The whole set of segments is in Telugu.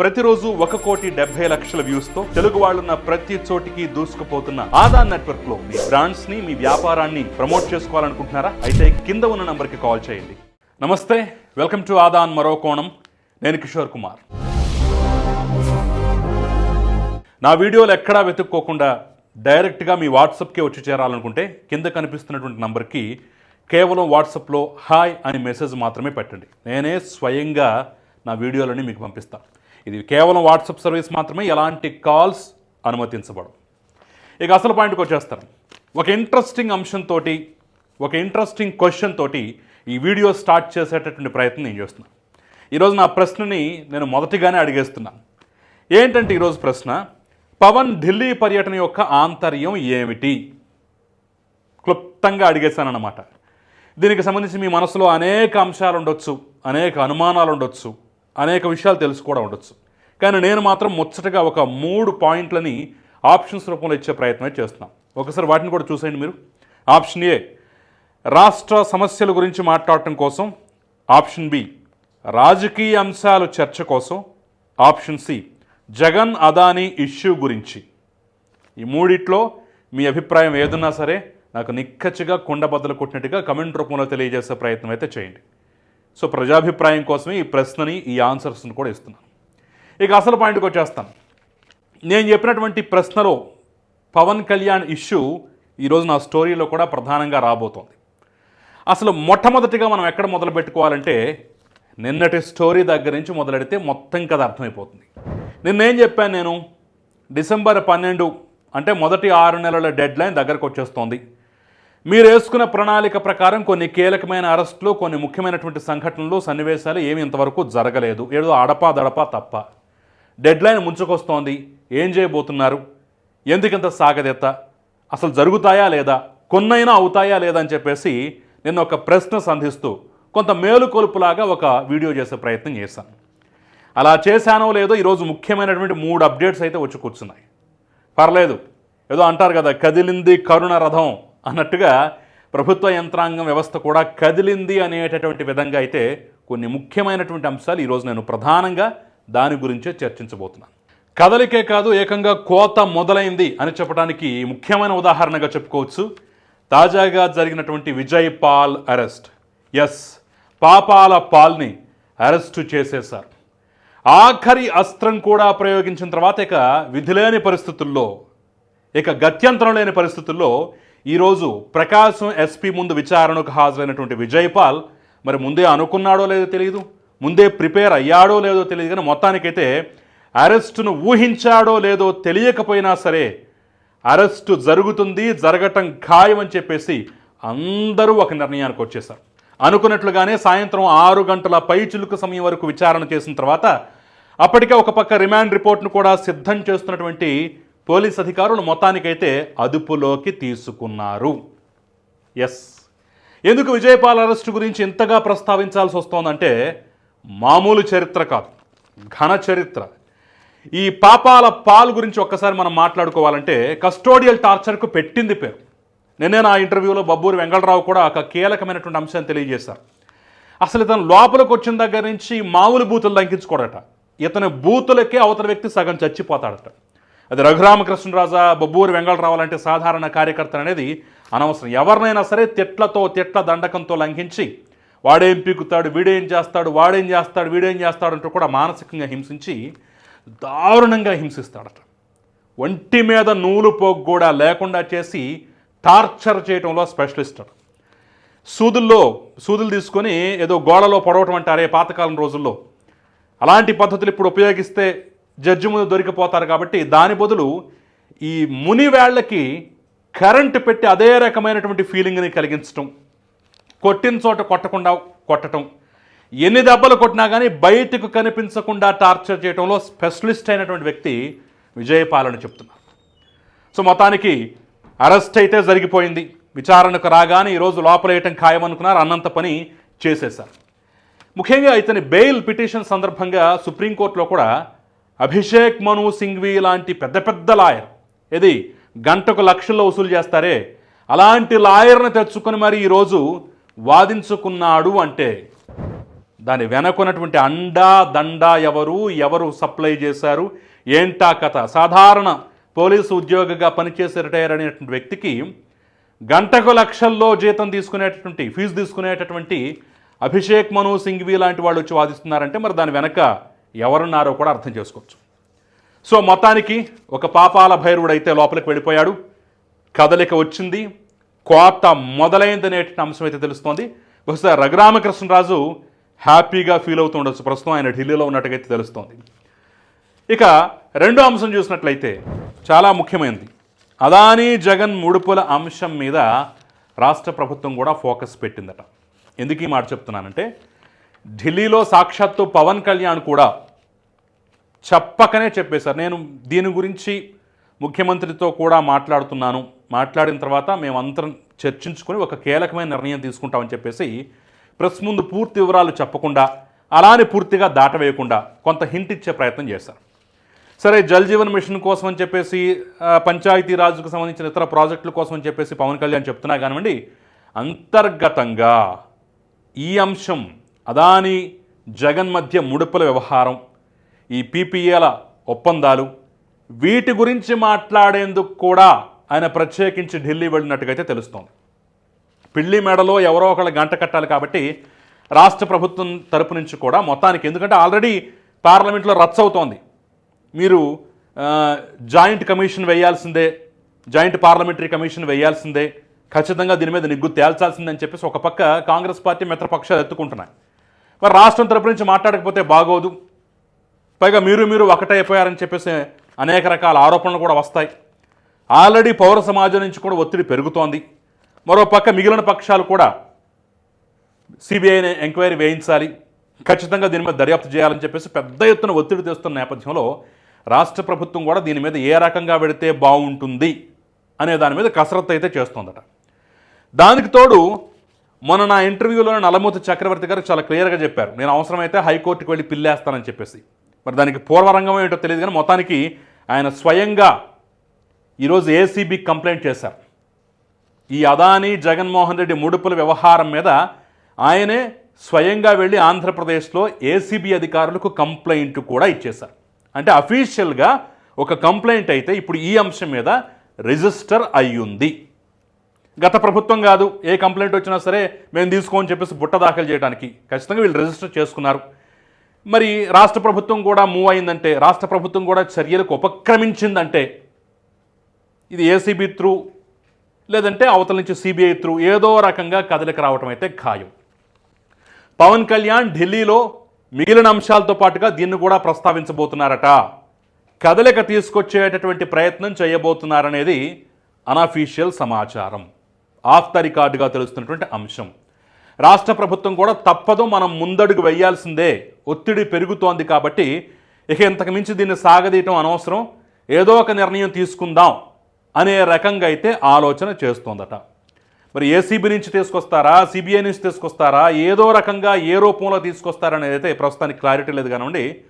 ప్రతిరోజు ఒక కోటి డెబ్బై లక్షల వ్యూస్తో తెలుగు వాళ్ళున్న ప్రతి చోటికి దూసుకుపోతున్న ఆధార్ నెట్వర్క్లో మీ బ్రాండ్స్ని మీ వ్యాపారాన్ని ప్రమోట్ చేసుకోవాలనుకుంటున్నారా? అయితే కింద ఉన్న నంబర్కి కాల్ చేయండి. నమస్తే వెల్కమ్ టు ఆదాన్ మరో కోణం. నేను కిషోర్ కుమార్. నా వీడియోలు ఎక్కడా వెతుక్కోకుండా డైరెక్ట్గా మీ వాట్సాప్కి వచ్చి చేరాలనుకుంటే కింద కనిపిస్తున్నటువంటి నంబర్కి కేవలం వాట్సాప్లో హాయ్ అని మెసేజ్ మాత్రమే పెట్టండి. నేనే స్వయంగా నా వీడియోలని మీకు పంపిస్తాను ఇది కేవలం వాట్సాప్ సర్వీస్ మాత్రమే ఎలాంటి కాల్స్ అనుమతించబడవు. ఇక అసలు పాయింట్కి వచ్చేస్తాను ఒక ఇంట్రెస్టింగ్ అంశంతో ఒక ఇంట్రెస్టింగ్ క్వశ్చన్ తోటి ఈ వీడియో స్టార్ట్ చేసేటటువంటి ప్రయత్నం నేను చేస్తున్నాను. ఈరోజు నా ప్రశ్నని నేను మొదటిగానే అడిగేస్తున్నాను. ఏంటంటే ఈరోజు ప్రశ్న పవన్ ఢిల్లీ పర్యటన యొక్క ఆంతర్యం ఏమిటి? క్లుప్తంగా అడిగేశానన్నమాట. దీనికి సంబంధించి మీ మనసులో అనేక అంశాలు ఉండొచ్చు అనేక అనుమానాలు ఉండొచ్చు అనేక విషయాలు తెలుసు కూడా ఉండొచ్చు. కానీ నేను మాత్రం ముచ్చటగా ఒక మూడు పాయింట్లని ఆప్షన్స్ రూపంలో ఇచ్చే ప్రయత్నమే చేస్తున్నాం. ఒకసారి వాటిని కూడా చూసేయండి మీరు. ఆప్షన్ ఏ రాష్ట్ర సమస్యల గురించి మాట్లాడటం కోసం. ఆప్షన్ బి రాజకీయ అంశాలు చర్చ కోసం. Option C Jagan Adani issue గురించి. ఈ మూడిట్లో మీ అభిప్రాయం ఏదన్నా సరే నాకు నిక్కచ్చిగా కుండబద్దలు కొట్టినట్టుగా కమెంట్ రూపంలో తెలియజేసే ప్రయత్నం అయితే చేయండి. సో ప్రజాభిప్రాయం కోసమే ఈ ప్రశ్నని ఈ ఆన్సర్స్ని కూడా ఇస్తున్నాను. ఇక అసలు పాయింట్కి వచ్చేస్తాను. నేను చెప్పినటువంటి ప్రశ్నలో పవన్ కళ్యాణ్ ఇష్యూ ఈరోజు నా స్టోరీలో కూడా ప్రధానంగా రాబోతోంది. అసలు మొట్టమొదటిగా మనం ఎక్కడ మొదలు పెట్టుకోవాలంటే నిన్నటి స్టోరీ దగ్గర నుంచి మొదలెడితే మొత్తం కథ అర్థమైపోతుంది. నిన్నేం చెప్పాను నేను? డిసెంబర్ పన్నెండు అంటే మొదటి ఆరు నెలల డెడ్ లైన్ దగ్గరకు వచ్చేస్తోంది. మీరు వేసుకున్న ప్రణాళిక ప్రకారం కొన్ని కీలకమైన అరెస్టులు కొన్ని ముఖ్యమైనటువంటి సంఘటనలు సన్నివేశాలు ఏమి ఇంతవరకు జరగలేదు. ఏదో అడపా దడపా తప్ప. డెడ్ లైన్ ముంచుకొస్తోంది. ఏం చేయబోతున్నారు? ఎందుకింత సాగదెత్త? అసలు జరుగుతాయా లేదా? కొన్నైనా అవుతాయా లేదా అని చెప్పేసి నేను ఒక ప్రశ్న సంధిస్తూ కొంత మేలుకొలుపులాగా ఒక వీడియో చేసే ప్రయత్నం చేశాను. అలా చేశానో లేదో ఈరోజు ముఖ్యమైనటువంటి మూడు అప్డేట్స్ అయితే వచ్చి కూర్చున్నాయి. పర్లేదు. ఏదో అంటారు కదా కదిలింది కరుణ రథం. అన్నట్టుగా ప్రభుత్వ యంత్రాంగం వ్యవస్థ కూడా కదిలింది అనేటటువంటి విధంగా అయితే కొన్ని ముఖ్యమైనటువంటి అంశాలు ఈరోజు నేను ప్రధానంగా దాని గురించే చర్చించబోతున్నాను. కదలికే కాదు ఏకంగా కోత మొదలైంది అని చెప్పడానికి ముఖ్యమైన ఉదాహరణగా చెప్పుకోవచ్చు. తాజాగా జరిగినటువంటి విజయ్ పాల్ అరెస్ట్. ఎస్ పాపాల పాల్ని అరెస్టు చేసేశారు ఆఖరి అస్త్రం కూడా ప్రయోగించిన తర్వాత ఇక విధిలేని పరిస్థితుల్లో ఇక గత్యంతరం లేని పరిస్థితుల్లో ఈరోజు ప్రకాశం ఎస్పీ ముందు విచారణకు హాజరైనటువంటి విజయపాల్ మరి ముందే అనుకున్నాడో లేదో తెలియదు ముందే ప్రిపేర్ అయ్యాడో లేదో తెలియదు కానీ మొత్తానికైతే అరెస్టును ఊహించాడో లేదో తెలియకపోయినా సరే అరెస్టు జరుగుతుంది జరగటం ఖాయం అని చెప్పేసి అందరూ ఒక నిర్ణయానికి వచ్చేశారు. అనుకున్నట్లుగానే సాయంత్రం ఆరు గంటల పై చిలుకు సమయం వరకు విచారణ చేసిన తర్వాత అప్పటికే ఒక పక్క రిమాండ్ రిపోర్ట్ను కూడా సిద్ధం చేస్తున్నటువంటి పోలీస్ అధికారులు మొత్తానికైతే అదుపులోకి తీసుకున్నారు. ఎస్ ఎందుకు విజయపాల్ అరెస్టు గురించి ఇంతగా ప్రస్తావించాల్సి వస్తోందంటే మామూలు చరిత్ర కాదు ఘన చరిత్ర. ఈ పాపాల పాల్ గురించి ఒక్కసారి మనం మాట్లాడుకోవాలంటే కస్టోడియల్ టార్చర్కు పెట్టింది పేరు. నిన్నే నా ఇంటర్వ్యూలో బబ్బూరి వెంకటరావు కూడా ఒక కీలకమైనటువంటి అంశాన్ని తెలియజేశారు. అసలు ఇతను లోపలికి వచ్చిన దగ్గర నుంచి మామూలు బూతులు దంకించుకోడట. ఇతని బూతులకే అవతల వ్యక్తి సగం చచ్చిపోతాడట. అది రఘురామకృష్ణరాజా బొబ్బూరి వెంగళరావు సాధారణ కార్యకర్త అనేది అనవసరం. ఎవరినైనా సరే తిట్లతో తిట్ల దండకంతో లంఘించి వాడేం పీకుతాడు వీడేం చేస్తాడు వాడేం చేస్తాడు వీడేం చేస్తాడు అంటూ కూడా మానసికంగా హింసించి దారుణంగా హింసిస్తాడట. ఒంటి మీద నూలు పోగు కూడా లేకుండా చేసి టార్చర్ చేయడంలో స్పెషలిస్ట్ అట సూదుల్లో సూదులు తీసుకొని ఏదో గోడలో పొడవటం అంటారే పాతకాలం రోజుల్లో. అలాంటి పద్ధతులు ఇప్పుడు ఉపయోగిస్తే జడ్జి ముందు దొరికిపోతారు కాబట్టి దాని బదులు ఈ ముని వేళ్ళకి కరెంటు పెట్టి అదే రకమైనటువంటి ఫీలింగ్ని కలిగించటం. కొట్టిన చోట కొట్టకుండా కొట్టడం ఎన్ని దెబ్బలు కొట్టినా కానీ బయటకు కనిపించకుండా టార్చర్ చేయడంలో స్పెషలిస్ట్ అయినటువంటి వ్యక్తి విజయపాలని చెప్తున్నారు. సో మొత్తానికి అరెస్ట్ అయితే జరిగిపోయింది. విచారణకు రాగానే ఈరోజు లోపలేయటం ఖాయమనుకున్నారు. అన్నంత పని చేసేశారు. ముఖ్యంగా ఇతని బెయిల్ పిటిషన్ సందర్భంగా సుప్రీంకోర్టులో కూడా అభిషేక్ మను సింఘ్వి లాంటి పెద్ద పెద్ద లాయర్. ఇది గంటకు లక్షల్లో వసూలు చేస్తారే? అలాంటి లాయర్ని తెచ్చుకొని మరి ఈరోజు వాదించుకున్నాడు అంటే దాని వెనకున్నటువంటి అండా దండా ఎవరు ఎవరు సప్లై చేశారు ఏంటా కథ? సాధారణ పోలీసు ఉద్యోగిగా పనిచేసి రిటైర్ అయినటువంటి వ్యక్తికి గంటకు లక్షల్లో జీతం తీసుకునేటటువంటి ఫీజు తీసుకునేటటువంటి అభిషేక్ మను సింఘ్వి లాంటి వాళ్ళు వచ్చి వాదిస్తున్నారంటే మరి దాని వెనక ఎవరున్నారో కూడా అర్థం చేసుకోవచ్చు. సో మొత్తానికి ఒక పాపాల భైరవుడైతే లోపలికి వెళ్ళిపోయాడు. కదలిక వచ్చింది. కోత మొదలైందనేటువంటి అంశం అయితే తెలుస్తోంది. బహుశా రఘురామకృష్ణరాజు హ్యాపీగా ఫీల్ అవుతూ ఉండొచ్చు. ప్రస్తుతం ఆయన ఢిల్లీలో ఉన్నట్టుగా అయితే తెలుస్తోంది. ఇక రెండో అంశం చూసినట్లయితే చాలా ముఖ్యమైనది. అదానీ జగన్ ముడుపుల అంశం మీద రాష్ట్ర ప్రభుత్వం కూడా ఫోకస్ పెట్టిందట. ఎందుకు ఈ మాట చెప్తున్నానంటే ఢిల్లీలో సాక్షాత్తు పవన్ కళ్యాణ్ కూడా చెప్పకనే చెప్పేశారు. నేను దీని గురించి ముఖ్యమంత్రితో కూడా మాట్లాడుతున్నాను. మాట్లాడిన తర్వాత మేమంతరం చర్చించుకొని ఒక కీలకమైన నిర్ణయం తీసుకుంటామని చెప్పేసి ప్రెస్ ముందు పూర్తి వివరాలు చెప్పకుండా అలానే పూర్తిగా దాటవేయకుండా కొంత హింట్ ఇచ్చే ప్రయత్నం చేశారు. సరే జల్ జీవన్ మిషన్ కోసం అని చెప్పేసి పంచాయతీరాజ్కు పంచాయతీ రాజుకు సంబంధించిన ఇతర ప్రాజెక్టుల కోసం అని చెప్పేసి పవన్ కళ్యాణ్ చెప్తున్నా కానివ్వండి అంతర్గతంగా ఈ అంశం అదాని జగన్ మధ్య ముడుపుల వ్యవహారం ఈ పీపీఏల ఒప్పందాలు వీటి గురించి మాట్లాడేందుకు కూడా ఆయన ప్రత్యేకించి ఢిల్లీ వెళ్ళినట్టుగా అయితే తెలుస్తోంది. పిల్లి మెడలో ఎవరో ఒకళ్ళు గంట కట్టాలి కాబట్టి రాష్ట్ర ప్రభుత్వం తరపు నుంచి కూడా మొత్తానికి ఎందుకంటే ఆల్రెడీ పార్లమెంట్లో రచ్చ అవుతోంది మీరు జాయింట్ కమిషన్ వేయాల్సిందే జాయింట్ పార్లమెంటరీ కమిషన్ వేయాల్సిందే ఖచ్చితంగా దీని మీద నిగ్గు తేల్చాల్సిందే అని చెప్పేసి ఒక పక్క కాంగ్రెస్ పార్టీ మిత్రపక్షాలు ఎత్తుకుంటున్నాయి. మరి రాష్ట్రం తరపు నుంచి మాట్లాడకపోతే బాగోదు. పైగా మీరు మీరు ఒకటైపోయారని చెప్పేసి అనేక రకాల ఆరోపణలు కూడా వస్తాయి. ఆల్రెడీ పౌర సమాజం నుంచి కూడా ఒత్తిడి పెరుగుతోంది. మరో పక్క మిగిలిన పక్షాలు కూడా సిబిఐని ఎంక్వైరీ వేయించాలి. ఖచ్చితంగా దీని మీద దర్యాప్తు చేయాలని చెప్పేసి పెద్ద ఎత్తున ఒత్తిడి తెస్తున్న నేపథ్యంలో రాష్ట్ర ప్రభుత్వం కూడా దీని మీద ఏ రకంగా పెడితే బాగుంటుంది అనే దాని మీద కసరత్తు అయితే చేస్తోందట. దానికి తోడు మొన్న నా ఇంటర్వ్యూలో నల్లమూతి చక్రవర్తి గారు చాలా క్లియర్గా చెప్పారు. నేను అవసరమైతే హైకోర్టుకు వెళ్ళి పిల్లేస్తానని చెప్పేసి. మరి దానికి పూర్వరంగం ఏంటో తెలియదు కానీ మొత్తానికి ఆయన స్వయంగా ఈరోజు ఏసీబీ కంప్లైంట్ చేశారు. ఈ అదానీ జగన్మోహన్ రెడ్డి ముడుపుల వ్యవహారం మీద ఆయనే స్వయంగా వెళ్ళి ఆంధ్రప్రదేశ్లో ఏసీబీ అధికారులకు కంప్లైంట్ కూడా ఇచ్చేశారు. అంటే అఫీషియల్గా ఒక కంప్లైంట్ అయితే ఇప్పుడు ఈ అంశం మీద రిజిస్టర్ అయ్యుంది. గత ప్రభుత్వం కాదు ఏ కంప్లైంట్ వచ్చినా సరే మేము తీసుకోమని చెప్పేసి బుట్ట దాఖలు చేయడానికి ఖచ్చితంగా వీళ్ళు రిజిస్టర్ చేసుకున్నారు. మరి రాష్ట్ర ప్రభుత్వం కూడా మూవ్ అయిందంటే రాష్ట్ర ప్రభుత్వం కూడా చర్యలకు ఉపక్రమించిందంటే ఇది ఏసీబీ త్రూ లేదంటే అవతల నుంచి సిబిఐ త్రూ ఏదో రకంగా కదలిక రావటం అయితే ఖాయం. పవన్ కళ్యాణ్ ఢిల్లీలో మిగిలిన అంశాలతో పాటుగా దీన్ని కూడా ప్రస్తావించబోతున్నారట. కదలిక తీసుకొచ్చేటటువంటి ప్రయత్నం చేయబోతున్నారనేది అనఫీషియల్ సమాచారం. ఆఫ్ ద రికార్డుగా తెలుస్తున్నటువంటి అంశం. రాష్ట్ర ప్రభుత్వం కూడా తప్పదు మనం ముందడుగు వేయాల్సిందే. ఒత్తిడి పెరుగుతోంది కాబట్టి ఇక ఇంతకు మించి దీన్ని సాగదీయటం అనవసరం. ఏదో ఒక నిర్ణయం తీసుకుందాం అనే రకంగా అయితే ఆలోచన చేస్తోందట. మరి ఏసీబీ నుంచి తీసుకొస్తారా? సిబిఐ నుంచి తీసుకొస్తారా? ఏదో రకంగా ఏ రూపంలో తీసుకొస్తారనేది అయితే ప్రస్తుతానికి క్లారిటీ లేదు కానివ్వండి.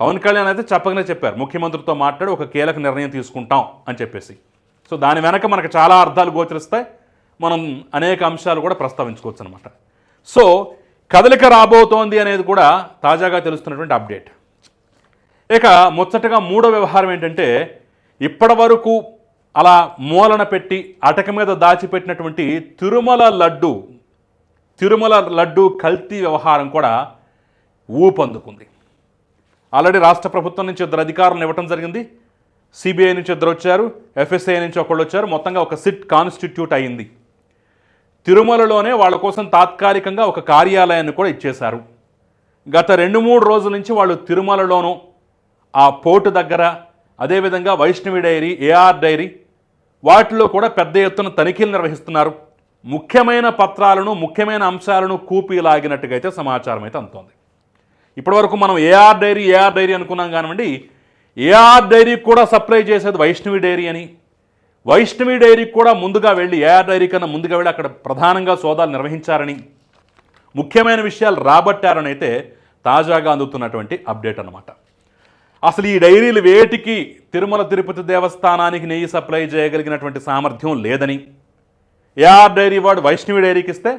పవన్ కళ్యాణ్ అయితే చెప్పగానే చెప్పారు. ముఖ్యమంత్రితో మాట్లాడి ఒక కీలక నిర్ణయం తీసుకుంటాం అని చెప్పేసి. సో దాని వెనక మనకు చాలా అర్థాలు గోచరిస్తాయి. మనం అనేక అంశాలు కూడా ప్రస్తావించుకోవచ్చు అనమాట సో కదలిక రాబోతోంది అనేది కూడా తాజాగా తెలుస్తున్నటువంటి అప్డేట్. ఇక ముచ్చటగా మూడో వ్యవహారం ఏంటంటే ఇప్పటి వరకు అలా మూలన పెట్టి అటక మీద దాచిపెట్టినటువంటి తిరుమల లడ్డు తిరుమల లడ్డు కల్తీ వ్యవహారం కూడా ఊపందుకుంది. ఆల్రెడీ రాష్ట్ర ప్రభుత్వం నుంచి ఇద్దరు అధికారులను ఇవ్వటం జరిగింది. సిబిఐ నుంచి ఇద్దరు వచ్చారు ఎఫ్ఎస్ఐ నుంచి ఒకళ్ళు వచ్చారు. మొత్తంగా ఒక సిట్ కాన్స్టిట్యూట్ అయింది. తిరుమలలోనే వాళ్ళ కోసం తాత్కాలికంగా ఒక కార్యాలయాన్ని కూడా ఇచ్చేశారు. గత రెండు మూడు రోజుల నుంచి వాళ్ళు తిరుమలలోనూ ఆ పోర్టు దగ్గర అదేవిధంగా వైష్ణవి డైరీ ఏఆర్ డైరీ వాటిలో కూడా పెద్ద ఎత్తున తనిఖీలు నిర్వహిస్తున్నారు. ముఖ్యమైన పత్రాలను ముఖ్యమైన అంశాలను కూపిలాగినట్టుగా అయితే సమాచారం అయితే అందుతోంది. ఇప్పటివరకు మనం ఏఆర్ డైరీ ఏఆర్ డైరీ అనుకున్నాం కానివ్వండి ఏఆర్ డైరీ కూడా సప్లై చేసేది వైష్ణవి డైరీ అని వైష్ణవి డైరీకి కూడా ముందుగా వెళ్ళి ఏఆర్ డైరీ కన్నా ముందుగా వెళ్ళి అక్కడ ప్రధానంగా సోదాలు నిర్వహించారని ముఖ్యమైన విషయాలు రాబట్టారని అయితే తాజాగా అందుతున్నటువంటి అప్డేట్ అన్నమాట. అసలు ఈ డైరీలు వేటికి తిరుమల తిరుపతి దేవస్థానానికి నెయ్యి సప్లై చేయగలిగినటువంటి సామర్థ్యం లేదని ఏఆర్ డైరీ వాడు వైష్ణవి డైరీకి ఇస్తే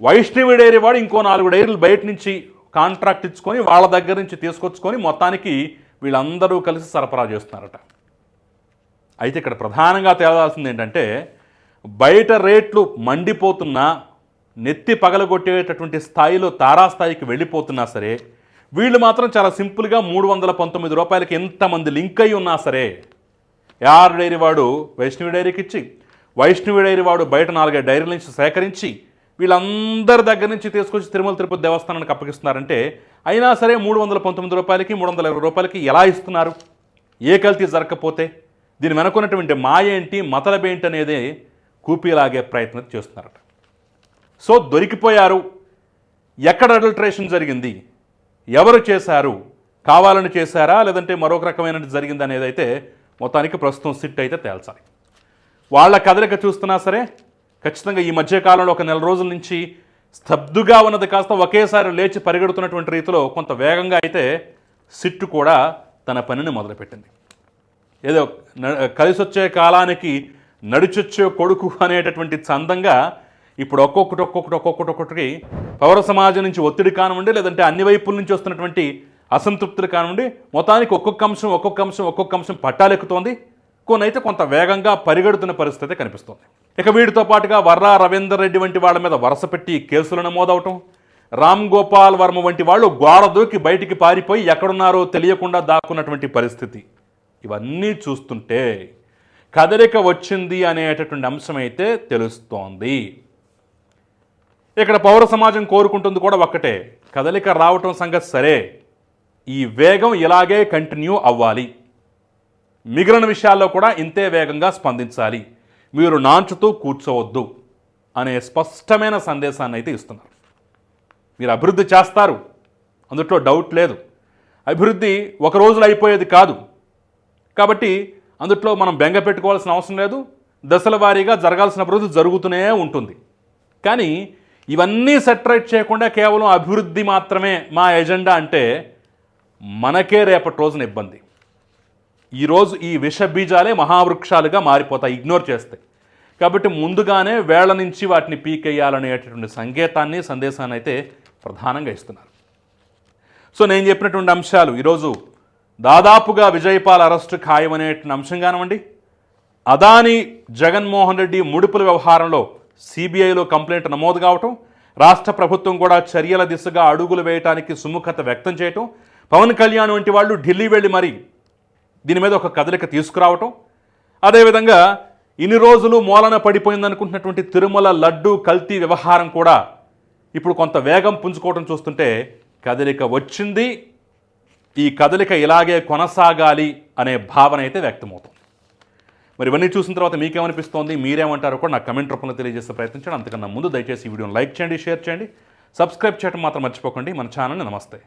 వైష్ణవి డైరీ వాడు ఇంకో నాలుగు డైరీలు బయట నుంచి కాంట్రాక్ట్ ఇచ్చుకొని వాళ్ళ దగ్గర నుంచి తీసుకొచ్చుకొని మొత్తానికి వీళ్ళందరూ కలిసి సరఫరా చేస్తున్నారట. అయితే ఇక్కడ ప్రధానంగా తేలాల్సింది ఏంటంటే బయట రేట్లు మండిపోతున్నా నెత్తి పగలగొట్టేటటువంటి స్థాయిలో తారాస్థాయికి వెళ్ళిపోతున్నా సరే వీళ్ళు మాత్రం చాలా సింపుల్గా మూడు వందల పంతొమ్మిది రూపాయలకి ఎంతమంది లింక్ అయి ఉన్నా సరే యార్ డైరీ వాడు వైష్ణవి డైరీకి ఇచ్చి వైష్ణవి డైరీ వాడు బయట నాలుగైదు డైరీల నుంచి సేకరించి వీళ్ళందరి దగ్గర నుంచి తీసుకొచ్చి తిరుమల తిరుపతి దేవస్థానానికి అప్పగిస్తున్నారంటే అయినా సరే మూడు వందల పంతొమ్మిది రూపాయలకి మూడు వందల ఇరవై రూపాయలకి ఎలా ఇస్తున్నారు? ఏ కల్తీ జరగకపోతే? దీని వెనుకున్నటువంటి మాయ ఏంటి మతలబేంటి అనేది కూపీలాగే ప్రయత్నం చేస్తున్నారట. సో దొరికిపోయారు. ఎక్కడ అడల్ట్రేషన్ జరిగింది? ఎవరు చేశారు? కావాలని చేశారా? లేదంటే మరొక రకమైన జరిగింది అనేది అయితే మొత్తానికి ప్రస్తుతం సిట్ అయితే తేల్చాలి. వాళ్ళ కదలిక చూస్తున్నా సరే ఖచ్చితంగా ఈ మధ్యకాలంలో ఒక నెల రోజుల నుంచి స్తబ్దుగా ఉన్నది కాస్త ఒకేసారి లేచి పరిగెడుతున్నటువంటి రీతిలో కొంత వేగంగా అయితే సిట్టు కూడా తన పనిని మొదలుపెట్టింది. ఏదో కలిసి వచ్చే కాలానికి నడిచొచ్చే కొడుకు అనేటటువంటి చందంగా ఇప్పుడు ఒక్కొక్కటి ఒక్కొక్కటి ఒక్కొక్కటి ఒక్కొక్కటి పౌర సమాజం నుంచి ఒత్తిడి కానివ్వండి లేదంటే అన్ని వైపుల నుంచి వస్తున్నటువంటి అసంతృప్తులు కానివ్వండి మొత్తానికి ఒక్కొక్క అంశం ఒక్కొక్క అంశం ఒక్కొక్క అంశం పట్టాలెక్కుతోంది. కొనైతే కొంత వేగంగా పరిగెడుతున్న పరిస్థితి కనిపిస్తోంది. ఇక వీటితో పాటుగా వర్రా రవీందర్ రెడ్డి వంటి వాళ్ళ మీద వరుస పెట్టి కేసులు నమోదవటం రామ్ గోపాల్ వర్మ వంటి వాళ్ళు గోడ దూకి బయటికి పారిపోయి ఎక్కడున్నారో తెలియకుండా దాక్కున్నటువంటి పరిస్థితి. ఇవన్నీ చూస్తుంటే కదలిక వచ్చింది అనేటటువంటి అంశం అయితే తెలుస్తోంది. ఇక్కడ పౌర సమాజం కోరుకుంటుంది కూడా ఒక్కటే కదలిక రావటం సంగతి సరే ఈ వేగం ఇలాగే కంటిన్యూ అవ్వాలి. మిగిలిన విషయాల్లో కూడా ఇంతే వేగంగా స్పందించాలి. మీరు నాంచుతూ కూర్చోవద్దు అనే స్పష్టమైన సందేశాన్ని అయితే ఇస్తున్నారు. మీరు అభివృద్ధి చేస్తారు అందుట్లో డౌట్ లేదు. అభివృద్ధి ఒక రోజులో అయిపోయేది కాదు. కాబట్టి అందుట్లో మనం బెంగ పెట్టుకోవాల్సిన అవసరం లేదు. దశల వారీగా జరగాల్సిన అభివృద్ధి జరుగుతూనే ఉంటుంది. కానీ ఇవన్నీ సెటరేట్ చేయకుండా కేవలం అభివృద్ధి మాత్రమే మా ఎజెండా అంటే మనకే రేపటి రోజున ఇబ్బంది. ఈరోజు ఈ విష బీజాలే మహావృక్షాలుగా మారిపోతాయి ఇగ్నోర్ చేస్తాయి. కాబట్టి ముందుగానే వేళ్ళ నుంచి వాటిని పీకేయాలనేటటువంటి సంకేతాన్ని సందేశాన్ని అయితే ప్రధానంగా ఇస్తున్నారు. సో నేను చెప్పినటువంటి అంశాలు ఈరోజు దాదాపుగా విజయపాల్ అరెస్టు ఖాయమనే అంశం కానివ్వండి అదాని జగన్మోహన్ రెడ్డి ముడుపుల వ్యవహారంలో సిబిఐలో కంప్లైంట్ నమోదు కావటం రాష్ట్ర ప్రభుత్వం కూడా చర్యల దిశగా అడుగులు వేయటానికి సుముఖత వ్యక్తం చేయటం పవన్ కళ్యాణ్ వంటి వాళ్ళు ఢిల్లీ వెళ్ళి మరి దీని మీద ఒక కదలిక తీసుకురావటం. అదేవిధంగా ఇన్ని రోజులు మూలన పడిపోయిందనుకుంటున్నటువంటి తిరుమల లడ్డు కల్తీ వ్యవహారం కూడా ఇప్పుడు కొంత వేగం పుంజుకోవడం చూస్తుంటే కదలిక వచ్చింది. ఈ కదలిక ఇలాగే కొనసాగాలి అనే భావన అయితే వ్యక్తమవుతుంది. మరి ఇవన్నీ చూసిన తర్వాత మీకేమనిపిస్తోంది? మీరేమంటారో కూడా నాకు కమెంట్ రూపంలో తెలియజేసే ప్రయత్నించండి అంతకన్నా ముందు దయచేసి ఈ వీడియోని లైక్ చేయండి షేర్ చేయండి. సబ్స్క్రైబ్ చేయడం మాత్రం మర్చిపోకండి. మన ఛానల్ని నమస్తే.